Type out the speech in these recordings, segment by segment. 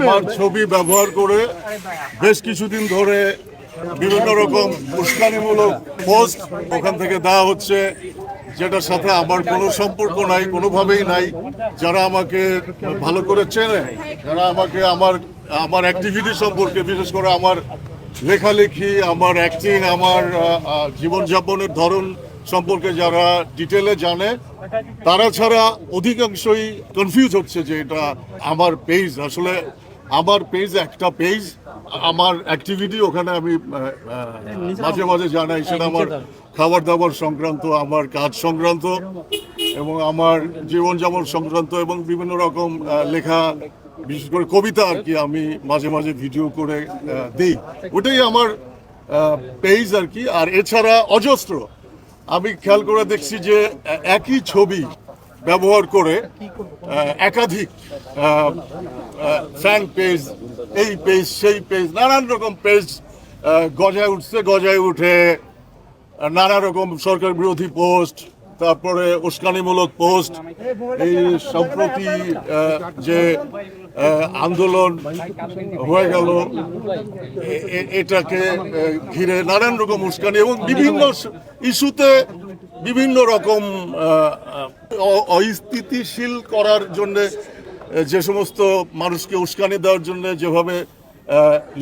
আমার ছবি ব্যবহার করে বেশ কিছুদিন ধরে বিভিন্ন রকম উস্কানিমূলক পোস্ট ওখান থেকে দেওয়া হচ্ছে যেটার সাথে আমার কোনো সম্পর্ক নাই কোনোভাবেই নাই। যারা আমাকে ভালো করে চেনে যারা আমাকে আমার আমার অ্যাক্টিভিটি সম্পর্কে বিশেষ করে আমার লেখালেখি আমার অ্যাক্টিং আমার জীবনযাপনের ধরন সম্পর্কে যারা ডিটেলে জানে তারা ছাড়া অধিকাংশই কনফিউজ হচ্ছে যে এটা আমার পেজ আসলে আমার পেজ একটা পেজ আমার অ্যাক্টিভিটি ওখানে আমি মাঝে মাঝে জানাই সেটা আমার খাবার দাবার সংক্রান্ত আমার কাজ সংক্রান্ত এবং আমার জীবনযাপন সংক্রান্ত এবং বিভিন্ন রকম লেখা বিশেষ করে কবিতা আর কি আমি মাঝে মাঝে ভিডিও করে দিই। ওটাই আমার পেজ আর কি। আর এছাড়া অজস্র আমি খেয়াল করে দেখছি যে একই ছবি ব্যবহার করে একাধিক ফ্যান পেজ এই পেজ সেই পেজ নানান রকম পেজ গজায় উঠছে, গজায় উঠে নানা রকম সরকার বিরোধী পোস্ট তারপরে উস্কানিমূলক পোস্ট এই সম্প্রতি যে আন্দোলন হয়ে গেল। এটাকে ঘিরে নানান রকম উস্কানি এবং বিভিন্ন ইস্যুতে বিভিন্ন রকম অস্থিতিশীল করার জন্য যে সমস্ত মানুষকে উস্কানি দেওয়ার জন্য যেভাবে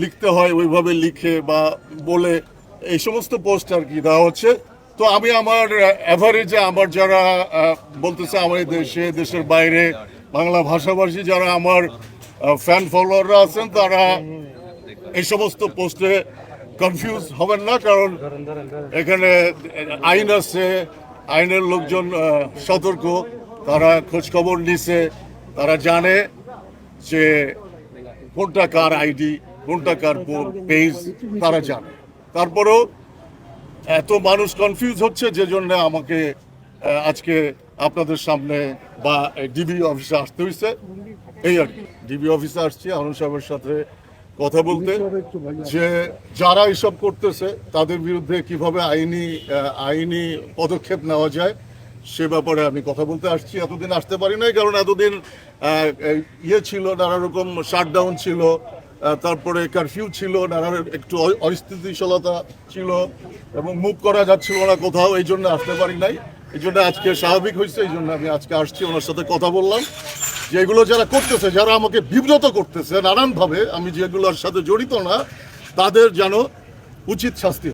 লিখতে হয়, ওইভাবে লিখে বা বলে, এই সমস্ত পোস্ট আর কি দেওয়া হচ্ছে। তো আমি আমার অ্যাভারেজে আমার যারা বলতেছে আমার দেশে, দেশের বাইরে বাংলা ভাষাভাষী যারা আমার ফ্যান ফলোয়াররা আছেন, তারা এই সমস্ত পোস্টে কনফিউজ হবেন না, কারণ এখানে আইন আছে, আইনের লোকজন সতর্ক, তারা খোঁজখবর নিছে, তারা জানে যে কোনটা কার আইডি, কোনটা কার পেজ তারা জানে। তারপরেও এত মানুষ কনফিউজ হচ্ছে যে জন্য আমাকে আজকে আপনাদের সামনে বা ডিবি অফিসে আসতে হয়েছে এই আর কি। ডিবি অফিসে আসছি আনন্দ সাহেবের সাথে কথা বলতে। যে যারা এসব করতেছে, তাদের বিরুদ্ধে কীভাবে আইনি আইনি পদক্ষেপ নেওয়া যায়, সে ব্যাপারে আমি কথা বলতে আসছি। এতদিন আসতে পারি নাই, কারণ এতদিন ইয়ে ছিল, নানা রকম শাটডাউন ছিল তারপরে কারফিউ ছিল, নানা একটু অস্থিতিশীলতা ছিল, এবং মুভ করা যাচ্ছিল না কোথাও, এই জন্য আসতে পারি নাই। এই জন্য আজকে স্বাভাবিক হয়েছে, এই জন্য আমি আজকে আসছি, ওনার সাথে কথা বললাম। যে এগুলো যারা করতেছে, যারা আমাকে বিব্রত করতেছে, নানানভাবে, আমি যেগুলোর সাথে জড়িত না, তাদের যেন উচিত শাস্তি